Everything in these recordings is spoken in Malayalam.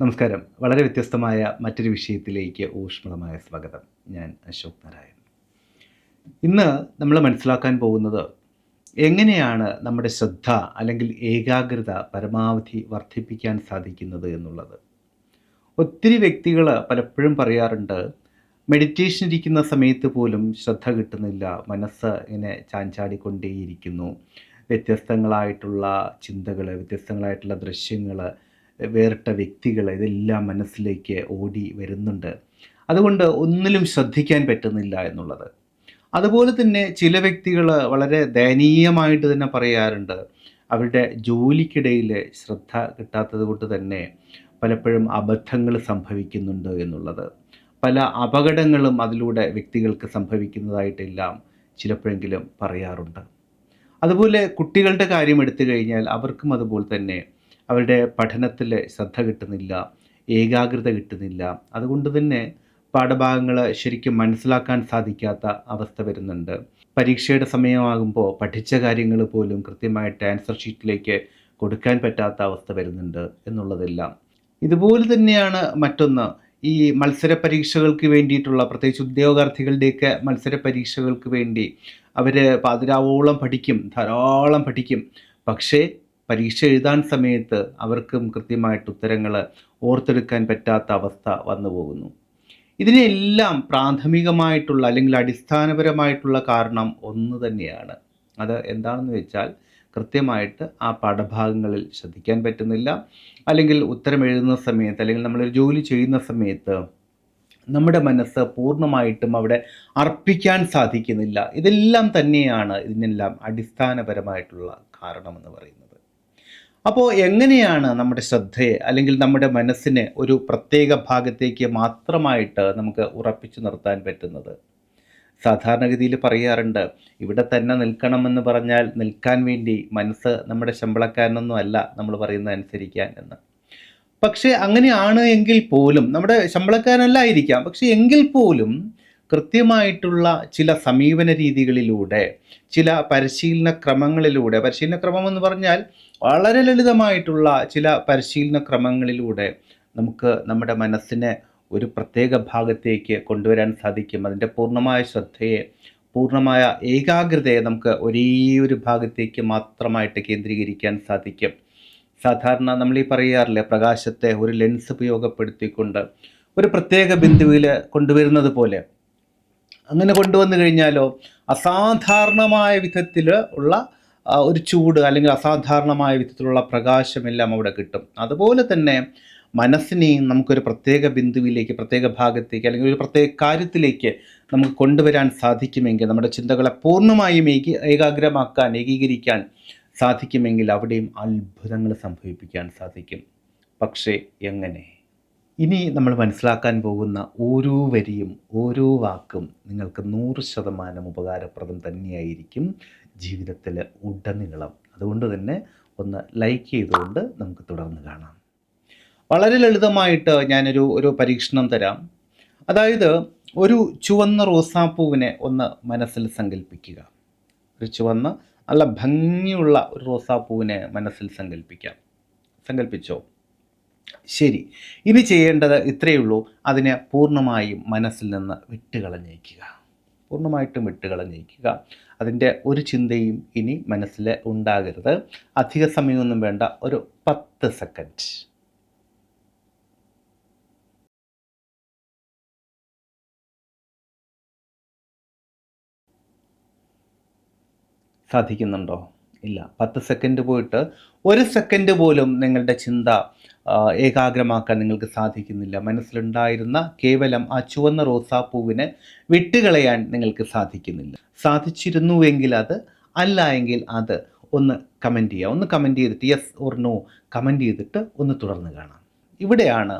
നമസ്കാരം. വളരെ വ്യത്യസ്തമായ മറ്റൊരു വിഷയത്തിലേക്ക് ഊഷ്മളമായ സ്വാഗതം. ഞാൻ അശോക് നാരായൺ. ഇന്ന് നമ്മൾ മനസ്സിലാക്കാൻ പോകുന്നത് എങ്ങനെയാണ് നമ്മുടെ ശ്രദ്ധ അല്ലെങ്കിൽ ഏകാഗ്രത പരമാവധി വർദ്ധിപ്പിക്കാൻ സാധിക്കുന്നത് എന്നുള്ളത്. ഒത്തിരി വ്യക്തികൾ പലപ്പോഴും പറയാറുണ്ട് മെഡിറ്റേഷൻ ഇരിക്കുന്ന സമയത്ത് പോലും ശ്രദ്ധ കിട്ടുന്നില്ല. മനസ്സ് ഇങ്ങനെ ചാഞ്ചാടിക്കൊണ്ടേയിരിക്കുന്നു. വ്യത്യസ്തങ്ങളായിട്ടുള്ള ചിന്തകൾ വ്യത്യസ്തങ്ങളായിട്ടുള്ള ദൃശ്യങ്ങൾ വേറിട്ട വ്യക്തികൾ ഇതെല്ലാം മനസ്സിലേക്ക് ഓടി വരുന്നുണ്ട്. അതുകൊണ്ട് ഒന്നിലും ശ്രദ്ധിക്കാൻ പറ്റുന്നില്ല എന്നുള്ളത്. അതുപോലെ തന്നെ ചില വ്യക്തികൾ വളരെ ദയനീയമായിട്ട് തന്നെ പറയാറുണ്ട്. അവരുടെ ജോലിക്കിടയിൽ ശ്രദ്ധ കിട്ടാത്തത് കൊണ്ട് തന്നെ പലപ്പോഴും അബദ്ധങ്ങൾ സംഭവിക്കുന്നുണ്ട് എന്നുള്ളത്. പല അപകടങ്ങളും അതിലൂടെ വ്യക്തികൾക്ക് സംഭവിക്കുന്നതായിട്ടെല്ലാം ചിലപ്പോഴെങ്കിലും പറയാറുണ്ട്. അതുപോലെ കുട്ടികളുടെ കാര്യം എടുത്തു കഴിഞ്ഞാൽ അവർക്കും അതുപോലെ തന്നെ അവരുടെ പഠനത്തിൽ ശ്രദ്ധ കിട്ടുന്നില്ല ഏകാഗ്രത കിട്ടുന്നില്ല. അതുകൊണ്ട് തന്നെ പാഠഭാഗങ്ങൾ ശരിക്കും മനസ്സിലാക്കാൻ സാധിക്കാത്ത അവസ്ഥ വരുന്നുണ്ട്. പരീക്ഷയുടെ സമയമാകുമ്പോൾ പഠിച്ച കാര്യങ്ങൾ പോലും കൃത്യമായിട്ട് ആൻസർ ഷീറ്റിലേക്ക് കൊടുക്കാൻ പറ്റാത്ത അവസ്ഥ വരുന്നുണ്ട് എന്നുള്ളതെല്ലാം. ഇതുപോലെ തന്നെയാണ് മറ്റൊന്ന്. ഈ മത്സര പരീക്ഷകൾക്ക് വേണ്ടിയിട്ടുള്ള പ്രത്യേകിച്ച് ഉദ്യോഗാർത്ഥികളുടെയൊക്കെ മത്സര പരീക്ഷകൾക്ക് വേണ്ടി അവർ പാതിരാവോളം പഠിക്കും ധാരാളം പഠിക്കും. പക്ഷേ പരീക്ഷ എഴുതാൻ സമയത്ത് അവർക്കും കൃത്യമായിട്ട് ഉത്തരങ്ങൾ ഓർത്തെടുക്കാൻ പറ്റാത്ത അവസ്ഥ വന്നു പോകുന്നു. ഇതിനെല്ലാം പ്രാഥമികമായിട്ടുള്ള അല്ലെങ്കിൽ അടിസ്ഥാനപരമായിട്ടുള്ള കാരണം ഒന്ന് തന്നെയാണ്. അത് എന്താണെന്ന് വെച്ചാൽ കൃത്യമായിട്ട് ആ പാഠഭാഗങ്ങളിൽ ശ്രദ്ധിക്കാൻ പറ്റുന്നില്ല. അല്ലെങ്കിൽ ഉത്തരം എഴുതുന്ന സമയത്ത് അല്ലെങ്കിൽ നമ്മളൊരു ജോലി ചെയ്യുന്ന സമയത്ത് നമ്മുടെ മനസ്സ് പൂർണമായിട്ടും അവിടെ അർപ്പിക്കാൻ സാധിക്കുന്നില്ല. ഇതെല്ലാം തന്നെയാണ് ഇതിനെല്ലാം അടിസ്ഥാനപരമായിട്ടുള്ള കാരണമെന്ന് പറയുന്നത്. അപ്പോൾ എങ്ങനെയാണ് നമ്മുടെ ശ്രദ്ധയെ അല്ലെങ്കിൽ നമ്മുടെ മനസ്സിനെ ഒരു പ്രത്യേക ഭാഗത്തേക്ക് മാത്രമായിട്ട് നമുക്ക് ഉറപ്പിച്ചു നിർത്താൻ പറ്റുന്നത്? സാധാരണഗതിയിൽ പറയാറുണ്ട് ഇവിടെ തന്നെ നിൽക്കണമെന്ന് പറഞ്ഞാൽ നിൽക്കാൻ വേണ്ടി മനസ്സ് നമ്മുടെ ശമ്പളക്കാരനൊന്നും അല്ല നമ്മൾ പറയുന്നത് അനുസരിക്കാൻ എന്ന്. പക്ഷേ അങ്ങനെയാണ് എങ്കിൽ പോലും നമ്മുടെ ശമ്പളക്കാരനല്ലായിരിക്കാം പക്ഷേ എങ്കിൽ പോലും കൃത്യമായിട്ടുള്ള ചില സമീപന രീതികളിലൂടെ ചില പരിശീലന ക്രമങ്ങളിലൂടെ പരിശീലന ക്രമം എന്ന് പറഞ്ഞാൽ വളരെ ലളിതമായിട്ടുള്ള ചില പരിശീലന ക്രമങ്ങളിലൂടെ നമുക്ക് നമ്മുടെ മനസ്സിനെ ഒരു പ്രത്യേക ഭാഗത്തേക്ക് കൊണ്ടുവരാൻ സാധിക്കും. അതിന്റെ പൂർണമായ ശ്രദ്ധയെ പൂർണമായ ഏകാഗ്രതയെ നമുക്ക് ഒരേ ഒരു ഭാഗത്തേക്ക് മാത്രമായിട്ട് കേന്ദ്രീകരിക്കാൻ സാധിക്കും. സാധാരണ നമ്മൾ ഈ പറയാറില്ലേ പ്രകാശത്തെ ഒരു ലെൻസ് ഉപയോഗപ്പെടുത്തിക്കൊണ്ട് ഒരു പ്രത്യേക ബിന്ദുവിൽ കൊണ്ടുവരുന്നത് പോലെ. അങ്ങനെ കൊണ്ടുവന്നു കഴിഞ്ഞാലോ അസാധാരണമായ വിധത്തിൽ ഉള്ള ഒരു ചൂട് അല്ലെങ്കിൽ അസാധാരണമായ വിധത്തിലുള്ള പ്രകാശമെല്ലാം അവിടെ കിട്ടും. അതുപോലെ തന്നെ മനസ്സിനെയും നമുക്കൊരു പ്രത്യേക ബിന്ദുവിലേക്ക് പ്രത്യേക ഭാഗത്തേക്ക് അല്ലെങ്കിൽ ഒരു പ്രത്യേക കാര്യത്തിലേക്ക് നമുക്ക് കൊണ്ടുവരാൻ സാധിക്കുമെങ്കിൽ നമ്മുടെ ചിന്തകളെ പൂർണമായും ഏകീ ഏകാഗ്രമാക്കാൻ ഏകീകരിക്കാൻ സാധിക്കുമെങ്കിൽ അവിടെയും അത്ഭുതങ്ങൾ സംഭവിപ്പിക്കാൻ സാധിക്കും. പക്ഷേ എങ്ങനെ? ഇനി നമ്മൾ മനസ്സിലാക്കാൻ പോകുന്ന ഓരോ വരിയും ഓരോ വാക്കും നിങ്ങൾക്ക് നൂറ് ശതമാനം ഉപകാരപ്രദം തന്നെയായിരിക്കും ജീവിതത്തിൽ ഉടനീളം. അതുകൊണ്ട് തന്നെ ഒന്ന് ലൈക്ക് ചെയ്തുകൊണ്ട് നമുക്ക് തുടർന്ന് കാണാം. വളരെ ലളിതമായിട്ട് ഞാനൊരു ഒരു പരീക്ഷണം തരാം. അതായത് ഒരു ചുവന്ന റോസാപ്പൂവിനെ ഒന്ന് മനസ്സിൽ സങ്കല്പിക്കുക ഒരു ചുവന്ന നല്ല ഭംഗിയുള്ള ഒരു റോസാപ്പൂവിനെ മനസ്സിൽ സങ്കല്പിക്കാം സങ്കല്പിച്ചോ ശരി. ഇനി ചെയ്യേണ്ടത് ഇത്രയേ ഉള്ളൂ. അതിനെ പൂർണമായും മനസ്സിൽ നിന്ന് വിട്ടുകളഞ്ഞേക്കുക. പൂർണമായിട്ടും വിട്ടുകളഞ്ഞേക്കുക. അതിന്റെ ഒരു ചിന്തയും ഇനി മനസ്സിൽ ഉണ്ടാകരുത്. അധിക സമയമൊന്നും വേണ്ട. ഒരു പത്ത് സെക്കൻഡ് സാധിക്കുന്നുണ്ടോ? ഇല്ല. പത്ത് സെക്കൻഡ് പോയിട്ട് ഒരു സെക്കൻഡ് പോലും നിങ്ങളുടെ ചിന്ത ഏകാഗ്രമാക്കാൻ നിങ്ങൾക്ക് സാധിക്കുന്നില്ല. മനസ്സിലുണ്ടായിരുന്ന കേവലം ആ ചുവന്ന റോസാപ്പൂവിനെ വിട്ടുകളയാൻ നിങ്ങൾക്ക് സാധിക്കുന്നില്ല. സാധിച്ചിരുന്നുവെങ്കിൽ അത് അല്ല എങ്കിൽ അത് ഒന്ന് കമന്റ് ചെയ്യുക ഒന്ന് കമന്റ് ചെയ്തിട്ട് യെസ് ഓർ നോ കമന്റ് ചെയ്തിട്ട് ഒന്ന് തുടർന്ന് കാണാം. ഇവിടെയാണ്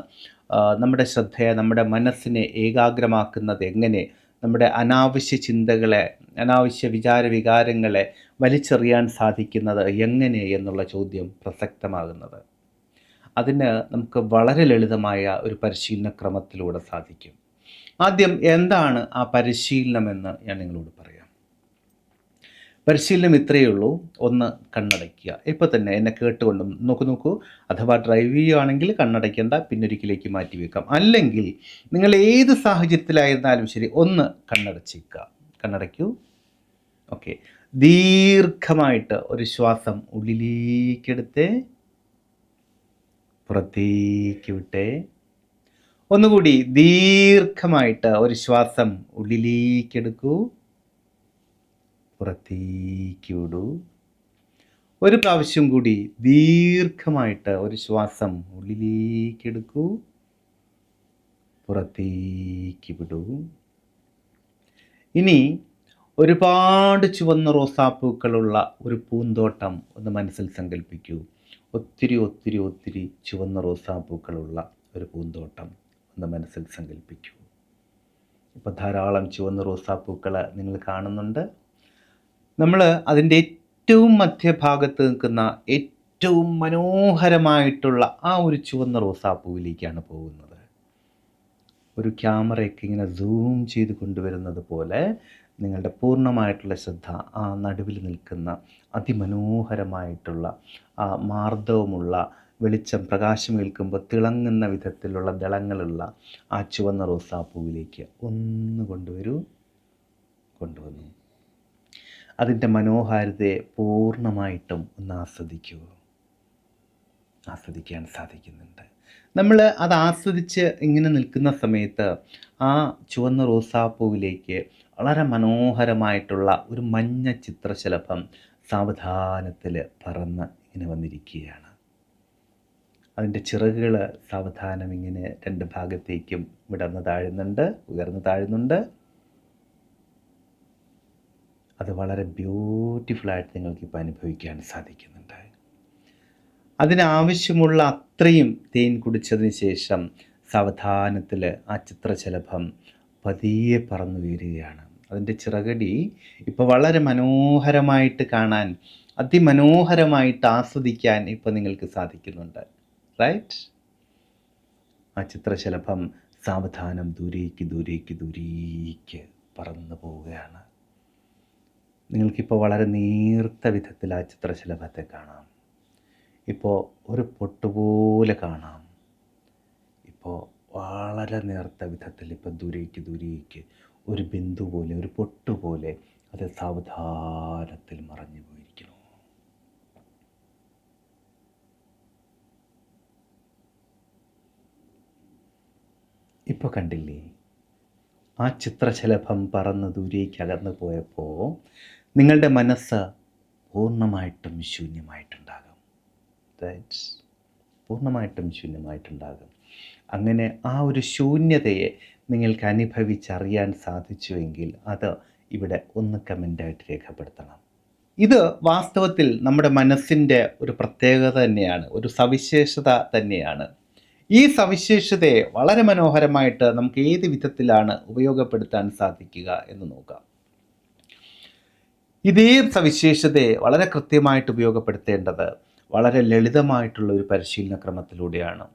നമ്മുടെ ശ്രദ്ധയെ നമ്മുടെ മനസ്സിനെ ഏകാഗ്രമാക്കുന്നത് എങ്ങനെ നമ്മുടെ അനാവശ്യ ചിന്തകളെ അനാവശ്യ വിചാര വികാരങ്ങളെ വലിച്ചെറിയാൻ സാധിക്കുന്നത് എങ്ങനെ എന്നുള്ള ചോദ്യം പ്രസക്തമാകുന്നത്. അതിന് നമുക്ക് വളരെ ലളിതമായ ഒരു പരിശീലന ക്രമത്തിലൂടെ സാധിക്കും. ആദ്യം എന്താണ് ആ പരിശീലനമെന്ന് ഞാൻ നിങ്ങളോട് പറയാം. പരിശീലനം ഇത്രയേ ഉള്ളൂ. ഒന്ന് കണ്ണടയ്ക്കുക. ഇപ്പോൾ തന്നെ എന്നെ കേട്ടുകൊണ്ടും നോക്കൂ നോക്കൂ. അഥവാ ഡ്രൈവ് ചെയ്യുകയാണെങ്കിൽ കണ്ണടയ്ക്കേണ്ട പിന്നൊരിക്കലേക്ക് മാറ്റി വെക്കാം. അല്ലെങ്കിൽ നിങ്ങൾ ഏത് സാഹചര്യത്തിലായിരുന്നാലും ശരി ഒന്ന് കണ്ണടച്ചേക്കുക കണ്ണടയ്ക്കൂ. ഓക്കെ. ദീർഘമായിട്ട് ഒരു ശ്വാസം ഉള്ളിലേക്കെടുത്ത് പുറത്തേക്ക് വിട്ടേ ഒന്നുകൂടി ദീർഘമായിട്ട് ഒരു ശ്വാസം ഉള്ളിലേക്കെടുക്കൂ. പുറത്തേക്ക് വിടൂ. ഒരു പ്രാവശ്യം കൂടി ദീർഘമായിട്ട് ഒരു ശ്വാസം ഉള്ളിലേക്കെടുക്കൂ പുറത്തേക്ക് വിടൂ. ഇനി ഒരുപാട് ചുവന്ന റോസാപ്പൂക്കളുള്ള ഒരു പൂന്തോട്ടം ഒന്ന് മനസ്സിൽ സങ്കല്പിക്കൂ ഒത്തിരി ഒത്തിരി ഒത്തിരി ചുവന്ന റോസാപ്പൂക്കളുള്ള ഒരു പൂന്തോട്ടം ഒന്ന് മനസ്സിൽ സങ്കല്പിക്കൂ ഇപ്പോൾ ധാരാളം ചുവന്ന റോസാപ്പൂക്കൾ നിങ്ങൾ കാണുന്നുണ്ട്. നമ്മൾ അതിന്റെ ഏറ്റവും മധ്യഭാഗത്ത് നിൽക്കുന്ന ഏറ്റവും മനോഹരമായിട്ടുള്ള ആ ഒരു ചുവന്ന റോസാപ്പൂവിലേക്കാണ് പോകുന്നത്. ഒരു ക്യാമറയൊക്കെ ഇങ്ങനെ സൂം ചെയ്ത് കൊണ്ടുവരുന്നത് പോലെ നിങ്ങളുടെ പൂർണമായിട്ടുള്ള ശ്രദ്ധ ആ നടുവിൽ നിൽക്കുന്ന അതിമനോഹരമായിട്ടുള്ള ആ മാർദ്ദവമുള്ള വെളിച്ചം പ്രകാശം ഏൽക്കുമ്പോൾ തിളങ്ങുന്ന വിധത്തിലുള്ള ദളങ്ങളുള്ള ആ ചുവന്ന റോസാപ്പൂവിലേക്ക് ഒന്ന് കൊണ്ടുവരൂ. കൊണ്ടുവന്നു. അതിന്റെ മനോഹാരിതയെ പൂർണമായിട്ടും ഒന്ന് ആസ്വദിക്കൂ. ആസ്വദിക്കാൻ സാധിക്കുന്നുണ്ട്. നമ്മൾ അത് ആസ്വദിച്ച് ഇങ്ങനെ നിൽക്കുന്ന സമയത്ത് ആ ചുവന്ന റോസാപ്പൂവിലേക്ക് വളരെ മനോഹരമായിട്ടുള്ള ഒരു മഞ്ഞ ചിത്രശലഭം സാവധാനത്തിൽ പറന്ന് ഇങ്ങനെ വന്നിരിക്കുകയാണ്. അതിന്റെ ചിറകുകൾ സാവധാനം ഇങ്ങനെ രണ്ട് ഭാഗത്തേക്കും വിടർന്ന് താഴുന്നുണ്ട് ഉയർന്നു താഴുന്നുണ്ട്. അത് വളരെ ബ്യൂട്ടിഫുള്ളായിട്ട് നിങ്ങൾക്കിപ്പോൾ അനുഭവിക്കാൻ സാധിക്കുന്നുണ്ട്. അതിനാവശ്യമുള്ള അത്രയും തേൻ കുടിച്ചതിന് ശേഷം സാവധാനത്തിൽ ആ ചിത്രശലഭം പതിയെ പറന്നു വീരുകയാണ് അതിന്റെ ചിറകടി ഇപ്പോൾ വളരെ മനോഹരമായിട്ട് കാണാൻ അതിമനോഹരമായിട്ട് ആസ്വദിക്കാൻ ഇപ്പോൾ നിങ്ങൾക്ക് സാധിക്കുന്നുണ്ട്. റൈറ്റ് ആ ചിത്രശലഭം സാവധാനം ദൂരേക്ക് ദൂരേക്ക് ദൂരേക്ക് പറന്നു പോവുകയാണ്. നിങ്ങൾക്കിപ്പോൾ വളരെ നേർത്ത വിധത്തിൽ ആ ചിത്രശലഭത്തെ കാണാം. ഇപ്പോൾ ഒരു പൊട്ടുപോലെ കാണാം. ഇപ്പോൾ വളരെ നേർത്ത വിധത്തിൽ ഇപ്പോൾ ദൂരേക്ക് ദൂരേക്ക് ഒരു ബിന്ദു പോലെ ഒരു പൊട്ട് പോലെ അത് സാവധാനത്തിൽ മറഞ്ഞു പോയിരിക്കുന്നു. ഇപ്പോൾ കണ്ടില്ലേ? ആ ചിത്രശലഭം പറന്ന് ദൂരേക്ക് അകന്നു പോയപ്പോൾ നിങ്ങളുടെ മനസ്സ് പൂർണമായിട്ടും ശൂന്യമായിട്ടുണ്ടാകും. പൂർണമായിട്ടും ശൂന്യമായിട്ടുണ്ടാകും. അങ്ങനെ ആ ഒരു ശൂന്യതയെ നിങ്ങൾക്ക് അനുഭവിച്ചറിയാൻ സാധിച്ചുവെങ്കിൽ അത് ഇവിടെ ഒന്ന് കമന്റായിട്ട് രേഖപ്പെടുത്തണം. ഇത് വാസ്തവത്തിൽ നമ്മുടെ മനസ്സിന്റെ ഒരു പ്രത്യേകത തന്നെയാണ് ഒരു സവിശേഷത തന്നെയാണ്. ഈ സവിശേഷതയെ വളരെ മനോഹരമായിട്ട് നമുക്ക് ഏത് വിധത്തിലാണ് ഉപയോഗപ്പെടുത്താൻ സാധിക്കുക എന്ന് നോക്കാം. ഇതേ സവിശേഷതയെ വളരെ കൃത്യമായിട്ട് ഉപയോഗപ്പെടുത്തേണ്ടത് വളരെ ലളിതമായിട്ടുള്ള ഒരു പരിശീലന ക്രമത്തിലൂടെയാണ്.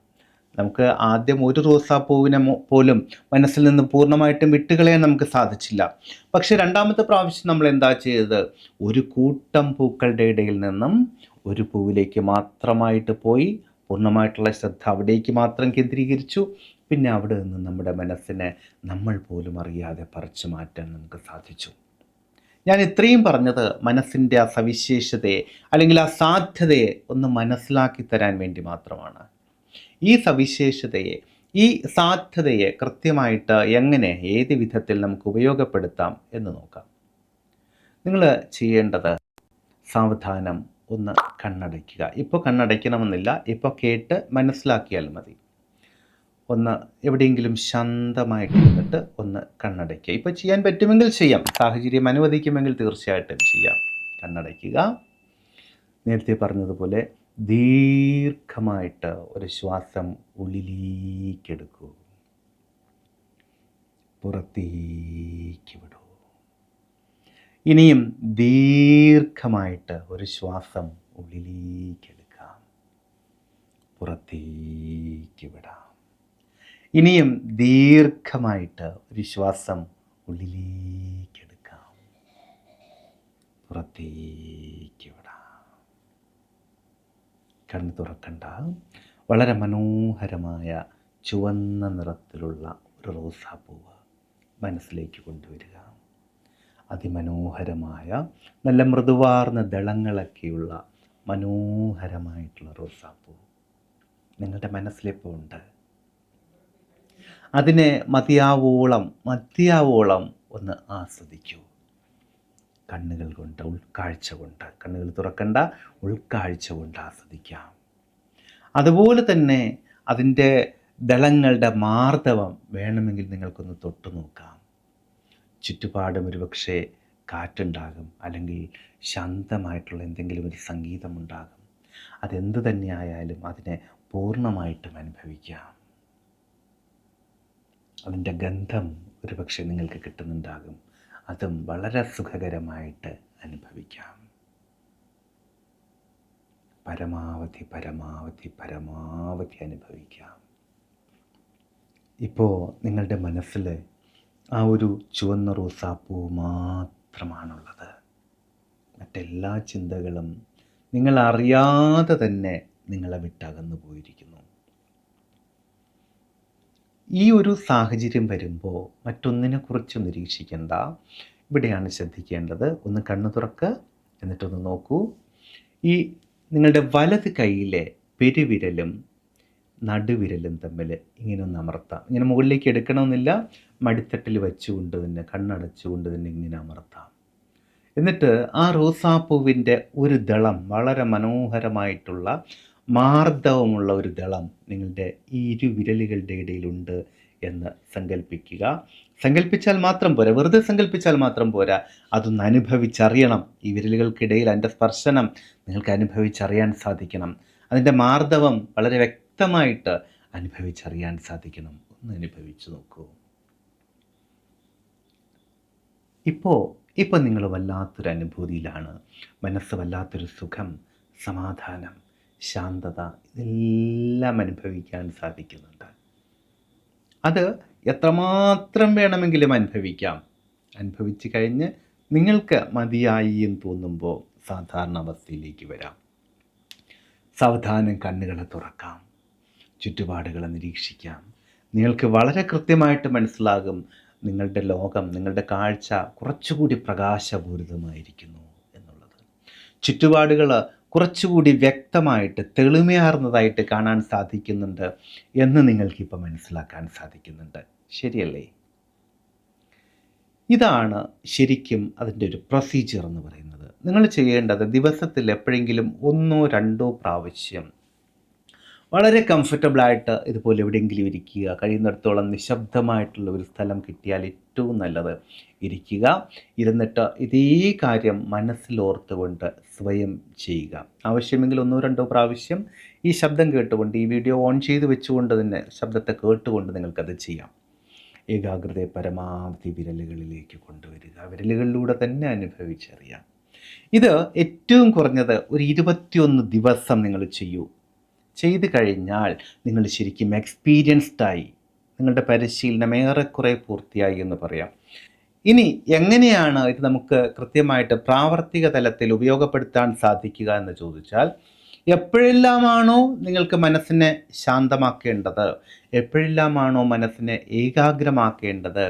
നമുക്ക് ആദ്യം ഒരു റോസാപ്പൂവിനെ പോലും മനസ്സിൽ നിന്ന് പൂർണമായിട്ടും വിട്ടുകളയാൻ നമുക്ക് സാധിച്ചില്ല. പക്ഷേ രണ്ടാമത്തെ പ്രാവശ്യം നമ്മൾ എന്താ ചെയ്തത്? ഒരു കൂട്ടം പൂക്കളുടെ ഇടയിൽ നിന്നും ഒരു പൂവിലേക്ക് മാത്രമായിട്ട് പോയി പൂർണമായിട്ടുള്ള ശ്രദ്ധ അവിടേക്ക് മാത്രം കേന്ദ്രീകരിച്ചു. പിന്നെ അവിടെ നിന്ന് നമ്മുടെ മനസ്സിനെ നമ്മൾ പോലും അറിയാതെ പറിച്ചു മാറ്റാൻ നമുക്ക് സാധിച്ചു. ഞാൻ ഇത്രയും പറഞ്ഞത് മനസ്സിന്റെ ആ സവിശേഷതയെ അല്ലെങ്കിൽ ആ സാധ്യതയെ ഒന്ന് മനസ്സിലാക്കി തരാൻ വേണ്ടി മാത്രമാണ്. ഈ സവിശേഷതയെ ഈ സാധ്യതയെ കൃത്യമായിട്ട് എങ്ങനെ ഏത് വിധത്തിൽ നമുക്ക് ഉപയോഗപ്പെടുത്താം എന്ന് നോക്കാം. നിങ്ങൾ ചെയ്യേണ്ടത് സാവധാനം ഒന്ന് കണ്ണടയ്ക്കുക. ഇപ്പോൾ കണ്ണടയ്ക്കണമെന്നില്ല. ഇപ്പോൾ കേട്ട് മനസ്സിലാക്കിയാൽ മതി. ഒന്ന് എവിടെയെങ്കിലും ശാന്തമായിട്ട് ഇരുന്നിട്ട് ഒന്ന് കണ്ണടയ്ക്കുക. ഇപ്പോൾ ചെയ്യാൻ പറ്റുമെങ്കിൽ ചെയ്യാം. സാഹചര്യം അനുവദിക്കുമെങ്കിൽ തീർച്ചയായിട്ടും ചെയ്യാം. കണ്ണടയ്ക്കുക. നേരത്തെ പറഞ്ഞതുപോലെ ദീർഘമായിട്ട് ഒരു ശ്വാസം ഉള്ളിലേക്കെടുക്കൂ. പുറത്തേക്ക് വിടൂ. ഇനിയും ദീർഘമായിട്ട് ഒരു ശ്വാസം ഉള്ളിലേക്കെടുക്കാം. പുറത്തേക്ക് വിടാം. ഇനിയും ദീർഘമായിട്ട് ഒരു ശ്വാസം ഉള്ളിലേക്കെടുക്കാം. പുറത്തേക്ക് വിടാം. കണ്ണ് തുറക്കണ്ട. വളരെ മനോഹരമായ ചുവന്ന നിറത്തിലുള്ള ഒരു റോസാപ്പൂവ് മനസ്സിലേക്ക് കൊണ്ടുവരിക. അതിമനോഹരമായ നല്ല മൃദുവാർന്ന ദളങ്ങളൊക്കെയുള്ള മനോഹരമായിട്ടുള്ള റോസാപ്പൂ. നിങ്ങളുടെ മനസ്സിലെപ്പോൾ ഉണ്ട്? അതിനെ മതിയാവോളം മതിയാവോളം ഒന്ന് ആസ്വദിക്കൂ. കണ്ണുകൾ കൊണ്ട് ഉൾക്കാഴ്ച കൊണ്ട് കണ്ണുകൾ തുറക്കണ്ട ഉൾക്കാഴ്ച കൊണ്ട് ആസ്വദിക്കാം. അതുപോലെ തന്നെ അതിന്റെ ദളങ്ങളുടെ മാർദ്ദവം വേണമെങ്കിൽ നിങ്ങൾക്കൊന്ന് തൊട്ടു നോക്കാം. ചുറ്റുപാടും ഒരുപക്ഷെ കാറ്റുണ്ടാകും അല്ലെങ്കിൽ ശാന്തമായിട്ടുള്ള എന്തെങ്കിലും ഒരു സംഗീതമുണ്ടാകും. അതെന്ത് തന്നെയായാലും അതിനെ പൂർണമായിട്ടും അനുഭവിക്കാം. അതിന്റെ ഗന്ധം ഒരു പക്ഷേ നിങ്ങൾക്ക് കിട്ടുന്നുണ്ടാകും. അതും വളരെ സുഖകരമായിട്ട് അനുഭവിക്കാം. പരമാവധി പരമാവധി പരമാവധി അനുഭവിക്കാം. ഇപ്പോൾ നിങ്ങളുടെ മനസ്സിൽ ആ ഒരു ചുവന്ന റോസാപ്പൂ മാത്രമാണുള്ളത്. മറ്റെല്ലാ ചിന്തകളും നിങ്ങൾ അറിയാതെ തന്നെ നിങ്ങളെ വിട്ടകന്നു പോയിരിക്കുന്നു ഈ ഒരു സാഹചര്യം വരുമ്പോൾ മറ്റൊന്നിനെ കുറിച്ച് നിരീക്ഷിക്കേണ്ട. ഇവിടെയാണ് ശ്രദ്ധിക്കേണ്ടത്. ഒന്ന് കണ്ണു തുറക്ക് എന്നിട്ടൊന്ന് നോക്കൂ. ഈ നിങ്ങളുടെ വലത് കൈയിലെ പെരുവിരലും നടുവിരലും തമ്മിൽ ഇങ്ങനെ ഒന്ന് അമർത്താം. ഇങ്ങനെ മുകളിലേക്ക് എടുക്കണമെന്നില്ല. മടിത്തട്ടിൽ വെച്ചുകൊണ്ട് തന്നെ കണ്ണടച്ചുകൊണ്ട് തന്നെ ഇങ്ങനെ അമർത്താം. എന്നിട്ട് ആ റോസാപ്പൂവിന്റെ ഒരു ദളം വളരെ മനോഹരമായിട്ടുള്ള മാർദ്ദവമുള്ള ഒരു ദളം നിങ്ങളുടെ ഈ ഇരു വിരലുകളുടെ ഇടയിലുണ്ട് എന്ന് സങ്കല്പിക്കുക സങ്കല്പിച്ചാൽ മാത്രം പോരാ. വെറുതെ സങ്കല്പിച്ചാൽ മാത്രം പോരാ. അതൊന്ന് അനുഭവിച്ചറിയണം. ഈ വിരലുകൾക്കിടയിൽ അതിന്റെ സ്പർശനം നിങ്ങൾക്ക് അനുഭവിച്ചറിയാൻ സാധിക്കണം. അതിന്റെ മാർദ്ദവം വളരെ വ്യക്തമായിട്ട് അനുഭവിച്ചറിയാൻ സാധിക്കണം. ഒന്ന് അനുഭവിച്ചു നോക്കൂ. ഇപ്പോൾ ഇപ്പോൾ നിങ്ങൾ വല്ലാത്തൊരു അനുഭൂതിയിലാണ്. മനസ്സ് വല്ലാത്തൊരു സുഖം സമാധാനം. ശാന്തത ഇതെല്ലാം അനുഭവിക്കാൻ സാധിക്കുന്നുണ്ട്. അത് എത്രമാത്രം വേണമെങ്കിലും അനുഭവിക്കാം. അനുഭവിച്ചു കഴിഞ്ഞ് നിങ്ങൾക്ക് മതിയായി എന്ന് തോന്നുമ്പോൾ സാധാരണ അവസ്ഥയിലേക്ക് വരാം. സാവധാനം കണ്ണുകളെ തുറക്കാം. ചുറ്റുപാടുകളെ നിരീക്ഷിക്കാം. നിങ്ങൾക്ക് വളരെ കൃത്യമായിട്ട് മനസ്സിലാകും നിങ്ങളുടെ ലോകം നിങ്ങളുടെ കാഴ്ച കുറച്ചുകൂടി പ്രകാശപൂരിതമായിരിക്കുന്നു എന്നുള്ളത്. ചുറ്റുപാടുകൾ കുറച്ചുകൂടി വ്യക്തമായിട്ട് തെളിമയാർന്നതായിട്ട് കാണാൻ സാധിക്കുന്നുണ്ട് എന്ന് നിങ്ങൾക്കിപ്പോൾ മനസ്സിലാക്കാൻ സാധിക്കുന്നുണ്ട്. ശരിയല്ലേ? ഇതാണ് ശരിക്കും അതിന്റെ ഒരു പ്രൊസീജിയർ എന്ന് പറയുന്നത്. നിങ്ങൾ ചെയ്യേണ്ടത് ദിവസത്തിൽ എപ്പോഴെങ്കിലും ഒന്നോ രണ്ടോ പ്രാവശ്യം വളരെ കംഫർട്ടബിളായിട്ട് ഇതുപോലെ എവിടെയെങ്കിലും ഇരിക്കുക. കഴിയുന്നിടത്തോളം നിശബ്ദമായിട്ടുള്ള ഒരു സ്ഥലം കിട്ടിയാൽ ഏറ്റവും നല്ലത് ഇരിക്കുക. ഇരുന്നിട്ട് ഇതേ കാര്യം മനസ്സിലോർത്തുകൊണ്ട് സ്വയം ചെയ്യുക. ആവശ്യമെങ്കിൽ ഒന്നോ രണ്ടോ പ്രാവശ്യം ഈ ശബ്ദം കേട്ടുകൊണ്ട് ഈ വീഡിയോ ഓൺ ചെയ്ത് വെച്ചുകൊണ്ട് തന്നെ ശബ്ദത്തെ കേട്ടുകൊണ്ട് നിങ്ങൾക്കത് ചെയ്യാം. ഏകാഗ്രതയെ പരമാവധി വിരലുകളിലേക്ക് കൊണ്ടുവരിക. വിരലുകളിലൂടെ തന്നെ അനുഭവിച്ചറിയാം. ഇത് ഏറ്റവും കുറഞ്ഞത് ഒരു ഇരുപത്തിയൊന്ന് ദിവസം നിങ്ങൾ ചെയ്യൂ. ചെയ്തു കഴിഞ്ഞാൽ നിങ്ങൾ ശരിക്കും എക്സ്പീരിയൻസ്ഡായി നിങ്ങളുടെ പരിശീലനം ഏറെക്കുറെ പൂർത്തിയായി എന്ന് പറയാം. ഇനി എങ്ങനെയാണ് ഇത് നമുക്ക് കൃത്യമായിട്ട് പ്രാവർത്തിക തലത്തിൽ ഉപയോഗപ്പെടുത്താൻ സാധിക്കുക എന്ന് ചോദിച്ചാൽ എപ്പോഴെല്ലാമാണോ നിങ്ങൾക്ക് മനസ്സിനെ ശാന്തമാക്കേണ്ടത്? എപ്പോഴെല്ലാമാണോ മനസ്സിനെ ഏകാഗ്രമാക്കേണ്ടത്?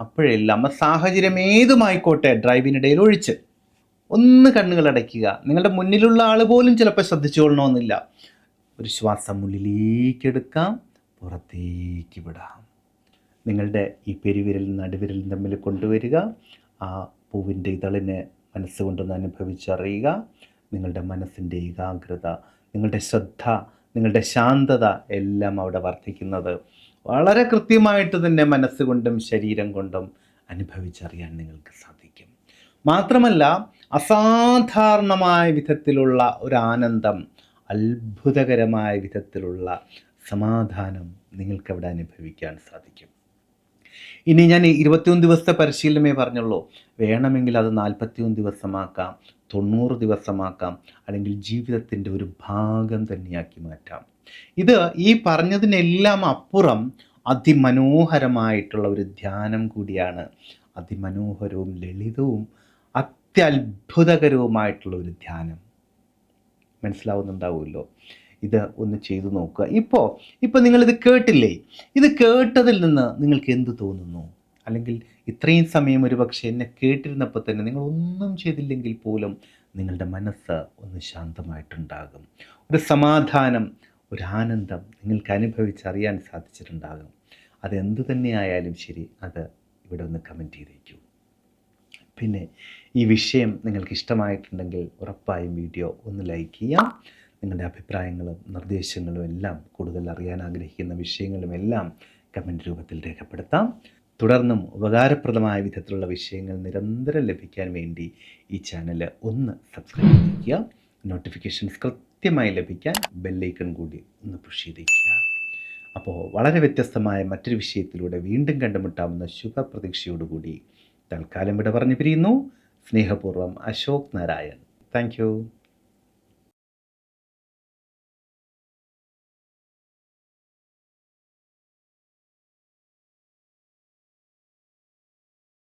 അപ്പോഴെല്ലാം സാഹചര്യം ഏതുമായിക്കോട്ടെ ഡ്രൈവിനിടയിൽ ഒഴിച്ച് ഒന്ന് കണ്ണുകൾ അടയ്ക്കുക. നിങ്ങളുടെ മുന്നിലുള്ള ആൾ പോലും ചിലപ്പോൾ ശ്രദ്ധിച്ചുകൊള്ളണമെന്നില്ല ഒരു ശ്വാസം ഉള്ളിലേക്ക് എടുക്കാം പുറത്തേക്ക് വിടാം. നിങ്ങളുടെ ഈ പെരുവിരൽ നടുവിരലും തമ്മിൽ കൊണ്ടുവരിക. ആ പൂവിന്റെ ഇതളിനെ മനസ്സുകൊണ്ടൊന്ന് അനുഭവിച്ചറിയുക. നിങ്ങളുടെ മനസ്സിന്റെ ഏകാഗ്രത നിങ്ങളുടെ ശ്രദ്ധ നിങ്ങളുടെ ശാന്തത എല്ലാം അവിടെ വർദ്ധിക്കുന്നത് വളരെ കൃത്യമായിട്ട് തന്നെ മനസ്സുകൊണ്ടും ശരീരം കൊണ്ടും അനുഭവിച്ചറിയാൻ നിങ്ങൾക്ക് സാധിക്കും. മാത്രമല്ല അസാധാരണമായ വിധത്തിലുള്ള ഒരു ആനന്ദം അത്ഭുതകരമായ വിധത്തിലുള്ള സമാധാനം നിങ്ങൾക്കവിടെ അനുഭവിക്കാൻ സാധിക്കും. ഇനി ഞാൻ ഇരുപത്തിയൊന്ന് ദിവസത്തെ പരിശീലനമേ പറഞ്ഞുള്ളൂ. വേണമെങ്കിൽ അത് നാൽപ്പത്തിയൊന്ന് ദിവസമാക്കാം തൊണ്ണൂറ് ദിവസമാക്കാം അല്ലെങ്കിൽ ജീവിതത്തിന്റെ ഒരു ഭാഗം തന്നെയാക്കി മാറ്റാം. ഇത് ഈ പറഞ്ഞതിനെല്ലാം അപ്പുറം അതിമനോഹരമായിട്ടുള്ള ഒരു ധ്യാനം കൂടിയാണ് അതിമനോഹരവും ലളിതവും അത്യത്ഭുതകരവുമായിട്ടുള്ള ഒരു ധ്യാനം. മനസ്സിലാവുന്നുണ്ടാവുമല്ലോ. ഇത് ഒന്ന് ചെയ്തു നോക്കുക. ഇപ്പോൾ ഇപ്പോൾ നിങ്ങളിത് കേട്ടില്ലേ? ഇത് കേട്ടതിൽ നിന്ന് നിങ്ങൾക്ക് എന്ത് തോന്നുന്നു? അല്ലെങ്കിൽ ഇത്രയും സമയം ഒരു പക്ഷേ എന്നെ കേട്ടിരുന്നപ്പോൾ തന്നെ നിങ്ങൾ ഒന്നും ചെയ്തില്ലെങ്കിൽ പോലും നിങ്ങളുടെ മനസ്സ് ഒന്ന് ശാന്തമായിട്ടുണ്ടാകും. ഒരു സമാധാനം ഒരു ആനന്ദം നിങ്ങൾക്ക് അനുഭവിച്ചറിയാൻ സാധിച്ചിട്ടുണ്ടാകും. അതെന്ത് തന്നെയായാലും ശരി അത് ഇവിടെ ഒന്ന് കമന്റ് ചെയ്തേക്കൂ. പിന്നെ ഈ വിഷയം നിങ്ങൾക്ക് ഇഷ്ടമായിട്ടുണ്ടെങ്കിൽ ഉറപ്പായും വീഡിയോ ഒന്ന് ലൈക്ക് ചെയ്യാം. നിങ്ങളുടെ അഭിപ്രായങ്ങളും നിർദ്ദേശങ്ങളും എല്ലാം കൂടുതൽ അറിയാൻ ആഗ്രഹിക്കുന്ന വിഷയങ്ങളും എല്ലാം കമന്റ് രൂപത്തിൽ രേഖപ്പെടുത്താം. തുടർന്നും ഉപകാരപ്രദമായ വിധത്തിലുള്ള വിഷയങ്ങൾ നിരന്തരം ലഭിക്കാൻ വേണ്ടി ഈ ചാനൽ ഒന്ന് സബ്സ്ക്രൈബ് ചെയ്യുക നോട്ടിഫിക്കേഷൻസ് കൃത്യമായി ലഭിക്കാൻ ബെല്ലൈക്കൺ കൂടി ഒന്ന് പുഷ് ചെയ്തേക്കുക അപ്പോൾ വളരെ വ്യത്യസ്തമായ മറ്റൊരു വിഷയത്തിലൂടെ വീണ്ടും കണ്ടുമുട്ടാവുന്ന ശുഭപ്രതീക്ഷയോടുകൂടി തൽക്കാലം ഇവിടെ പറഞ്ഞു പിരിയുന്നു സ്നേഹപൂർവം അശോക് നാരായൺ. താങ്ക്